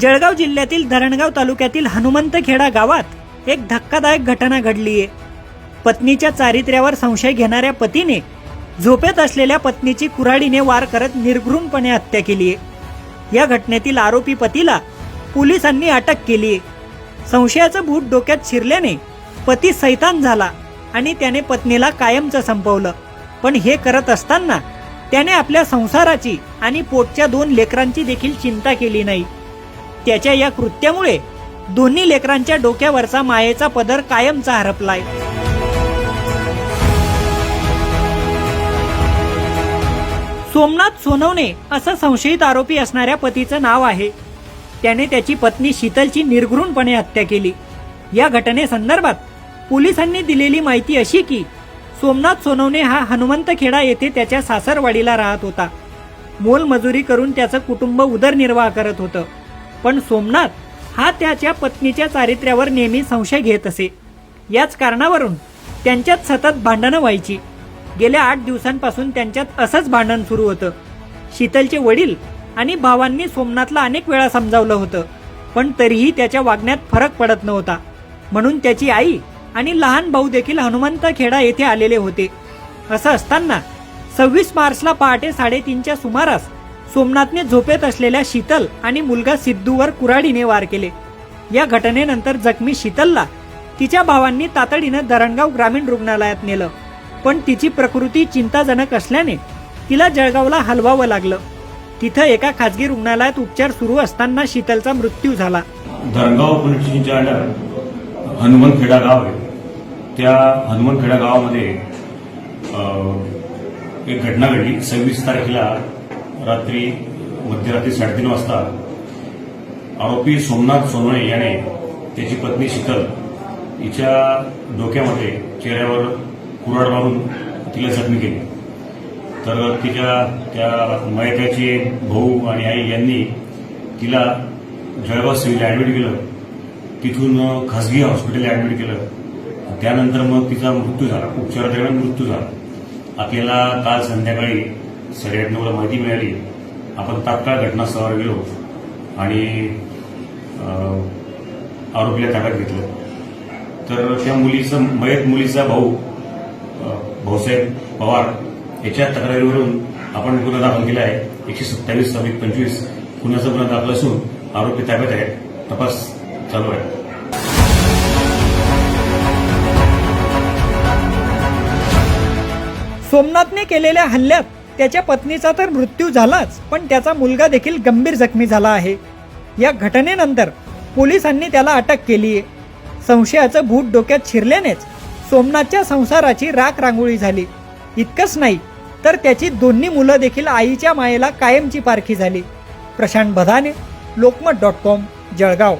जळगाव जिल्ह्यातील धरणगाव तालुक्यातील हनुमंतखेडा गावात एक धक्कादायक घटना घडलीये. पत्नीच्या चारित्र्यावर संशय घेणाऱ्या पतीने झोपेत असलेल्या पत्नीची कुऱ्हाडीने वार करत निर्घृणपणे हत्या केलीये. या घटनेतील आरोपी पतीला पोलिसांनी अटक केलीये. संशयाचं भूत डोक्यात शिरल्याने पती सैतान झाला आणि त्याने पत्नीला कायमचं संपवलं. पण हे करत असताना त्याने आपल्या संसाराची आणि पोटच्या दोन लेकरांची देखील चिंता केली नाही. त्याच्या या कृत्यामुळे दोन्ही लेकरांच्या डोक्यावरचा मायेचा पदर कायमचा हरपलाय सोमनाथ सोनवणे असं संशयित आरोपी असणाऱ्या पतीचं नाव आहे. त्याने त्याची पत्नी शीतलची निर्घृणपणे हत्या केली. या घटनेसंदर्भात पोलिसांनी दिलेली माहिती अशी की सोमनाथ सोनवणे हा हनुमंतखेडा येथे त्याच्या सासरवाडीला राहत होता. मोलमजुरी करून त्याचं कुटुंब उदरनिर्वाह करत होतं. पण सोमनाथ हा त्याच्या पत्नीच्या चारित्र्यावर नेहमी संशय घेत असे. याच कारणावरून त्यांच्यात सतत भांडणं व्हायची. गेल्या आठ दिवसांपासून त्यांच्यात असंच भांडण सुरू होतं. शीतलचे वडील आणि भावांनी सोमनाथला अनेक वेळा समजावलं होतं पण तरीही त्याच्या वागण्यात फरक पडत नव्हता. म्हणून त्याची आई आणि लहान भाऊ देखील हनुमंत खेडा येथे आलेले होते. असं असताना सव्वीस मार्चला पहाटे साडेतीनच्या सुमारास सोमनाथने झोपेत असलेल्या शीतल आणि मुलगा सिद्धूवर कुऱ्हाडीने वार केले. या घटनेनंतर जखमी शीतलला तिच्या भावांनी तातडीनं धरणगाव ग्रामीण रुग्णालयात नेलं. पण तिची प्रकृती चिंताजनक असल्याने तिला जळगावला हलवावं लागलं. तिथं एका खासगी रुग्णालयात उपचार सुरू असताना शीतलचा मृत्यू झाला. धरणगाव पोलीस स्टेशनच्या अंडर गाव आहे त्या हनुमनखेडा गावामध्ये एक घटना घडली. सव्वीस तारखेला रात्री मध्यरात्री साडेतीन वाजता आरोपी सोमनाथ सोनवणे याने त्याची पत्नी शीतल हिच्या डोक्यामध्ये चेहऱ्यावर कुराड मारून तिला जखमी केली. तर तिच्या त्या मयकाचे भाऊ आणि आई यांनी तिला जळगाव सिव्हिल ॲडमिट केलं. तिथून खासगी हॉस्पिटल ॲडमिट केलं. त्यानंतर मग तिचा मृत्यू झाला. उपचारादरम्यान मृत्यू झाला. आपल्याला काल संध्याकाळी साडेआठ नऊला माहिती मिळाली. आपण तात्काळ घटनास्थळावर गेलो आणि आरोपीला ताब्यात घेतलं. तर त्या मुलीचं मयत मुलीचा भाऊ भाऊसाहेब पवार याच्या तक्रारीवरून आपण गुन्हा दाखल केला आहे. एकशे सत्तावीस सव्वीस पंचवीस गुन्ह्याचा गुन्हा दाखल असून आरोपी ताब्यात आहे तपास चालू आहे. सोमनाथने केलेल्या हल्ल्यात त्याच्या पत्नीचा तर मृत्यू झालाच पण त्याचा मुलगा देखील गंभीर जखमी झाला आहे. या घटनेनंतर पोलिसांनी त्याला अटक केली आहे. संशयाचं भूत डोक्यात शिरल्यानेच सोमनाथच्या संसाराची राख रांगोळी झाली. इतकंच नाही तर त्याची दोन्ही मुलं देखील आईच्या मायेला कायमची पारखी झाली. प्रशांत बधाने लोकमत डॉट कॉम जळगाव.